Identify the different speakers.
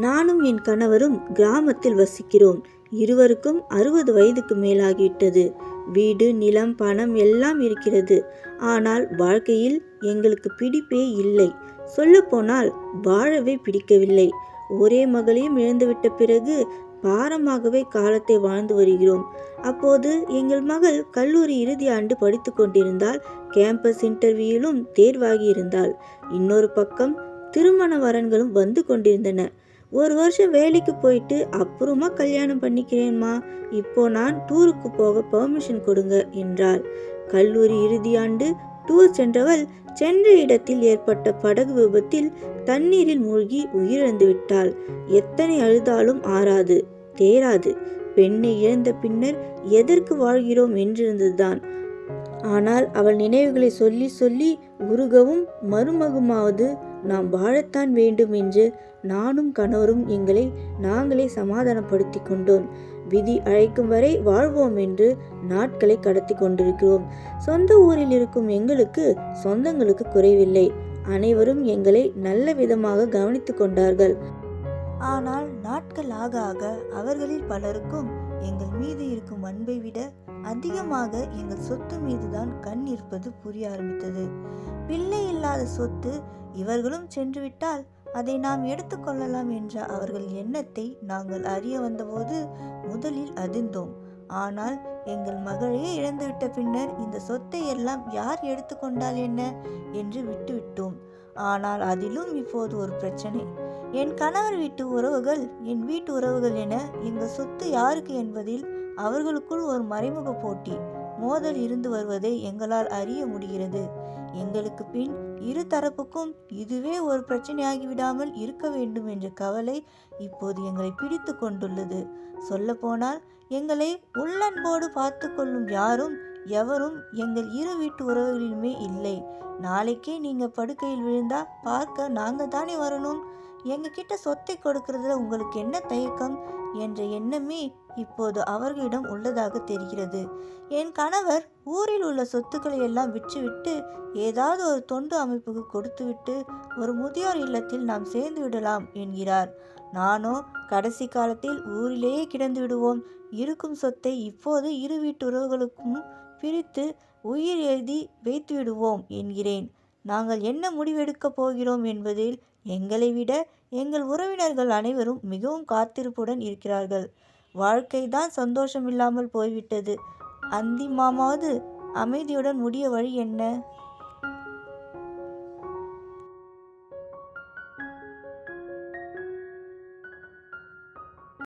Speaker 1: நானும் என் கணவரும் கிராமத்தில் வசிக்கிறோம். இருவருக்கும் அறுபது வயதுக்கு மேலாகிவிட்டது. வீடு நிலம் பணம் எல்லாம் இருக்கிறது. ஆனால் வாழ்க்கையில் எங்களுக்கு பிடிப்பே இல்லை. சொல்லப்போனால் வாழவே பிடிக்கவில்லை. ஒரே மகளையும் இழந்துவிட்ட பிறகு பாரமாகவே காலத்தை வாழ்ந்து வருகிறோம். அப்போது எங்கள் மகள் கல்லூரி இறுதி ஆண்டு படித்து கொண்டிருந்தால் கேம்பஸ் இன்டர்வியூவிலும் தேர்வாகி இருந்தாள். இன்னொரு பக்கம் திருமண வரன்களும் வந்து கொண்டிருந்தன. ஒரு வருஷம் வேலைக்கு போயிட்டு அப்புறமா கல்யாணம் பண்ணிக்கிறேன்மா. இப்போ நான் டூருக்கு போக பெர்மிஷன் கொடுங்க என்றாள் கல்லூரி இறுதியாண்டு டூர் சென்றவள் சென்ற இடத்தில் ஏற்பட்ட படகு விபத்தில் தண்ணீரில் மூழ்கி உயிரிழந்து விட்டாள். எத்தனை அழுதாலும் ஆறாது தேராது. பெண்ணை இழந்த பின்னர் எதற்கு வாழ்கிறோம் என்றிருந்ததுதான். ஆனால் அவள் நினைவுகளை சொல்லி சொல்லி உருகவும் மருமகுமாவது நாம் வாழத்தான் வேண்டும் என்று நானும் கணவரும் எங்களை நாங்களே சமாதானப்படுத்தி கொண்டோம். விதி அழைக்கும் வரை வாழ்வோம் என்று நாட்களை கடத்தி கொண்டிருக்கிறோம். சொந்த ஊரில் இருக்கும் எங்களுக்கு சொந்தங்களுக்கு குறைவில்லை. அனைவரும் எங்களை நல்ல விதமாக கவனித்து கொண்டார்கள். ஆனால் நாட்கள் ஆக ஆக அவர்களில் பலருக்கும் எங்கள் மீது இருக்கும் அன்பை விட அதிகமாக எங்கள் சொத்து மீதுதான் கண் இருப்பது புரிய ஆரம்பித்தது. பிள்ளை இல்லாத சொத்து இவர்களும் சென்றுவிட்டால் அதை நாம் எடுத்துக்கொள்ளலாம் என்ற அவர்கள் எண்ணத்தை நாங்கள் அறிய வந்தபோது முதலில் அதிர்ந்தோம். ஆனால் எங்கள் மகளையே இழந்துவிட்ட பின்னர் இந்த சொத்தை எல்லாம் யார் எடுத்துக்கொண்டால் என்ன? என்று விட்டுவிட்டோம். ஆனால் அதிலும் இப்போது ஒரு பிரச்சனை. என் கணவர் வீட்டு உறவுகள் என் வீட்டு உறவுகள் என எங்கள் சொத்து யாருக்கு என்பதில் அவர்களுக்குள் ஒரு மறைமுக போட்டி மோதல் இருந்து வருவதை எங்களால் அறிய முடிகிறது. எங்களுக்கு பின் இரு தரப்புக்கும் இதுவே ஒரு பிரச்சனையாகிவிடாமல் இருக்க வேண்டும் என்ற கவலை இப்போது எங்களை பிடித்து கொண்டுள்ளது. சொல்லப்போனால் எங்களை உள்ளன்போடு பார்த்து கொள்ளும் யாரும் எவரும் எங்கள் இரு வீட்டு உறவுகளிலுமே இல்லை. நாளைக்கே நீங்கள் படுக்கையில் விழுந்தா பார்க்க நாங்கள் தானே வரணும்? எங்ககிட்ட சொத்தை கொடுக்கறதுல உங்களுக்கு என்ன தயக்கம்? என்ற எண்ணமே இப்போது அவர்களிடம் உள்ளதாக தெரிகிறது. என் கணவர் ஊரில் உள்ள சொத்துக்களை எல்லாம் விற்றுவிட்டு ஏதாவது ஒரு தொண்டு அமைப்புக்கு கொடுத்துவிட்டு ஒரு முதியோர் இல்லத்தில் நாம் சேர்ந்து விடலாம் என்கிறார். நானோ கடைசி காலத்தில் ஊரிலேயே கிடந்து விடுவோம். இருக்கும் சொத்தை இப்போது இரு வீட்டு உறவுகளுக்கும் பிரித்து உயிர் எழுதி வைத்து விடுவோம் என்கிறேன். நாங்கள் என்ன முடிவெடுக்கப் போகிறோம் என்பதில் எங்களை விட எங்கள் உறவினர்கள் அனைவரும் மிகவும் காத்திருப்புடன் இருக்கிறார்கள். வாழ்க்கை தான் சந்தோஷமில்லாமல் போய்விட்டது. அந்திமாமாவது அமைதியுடன் முடிய வழி என்ன?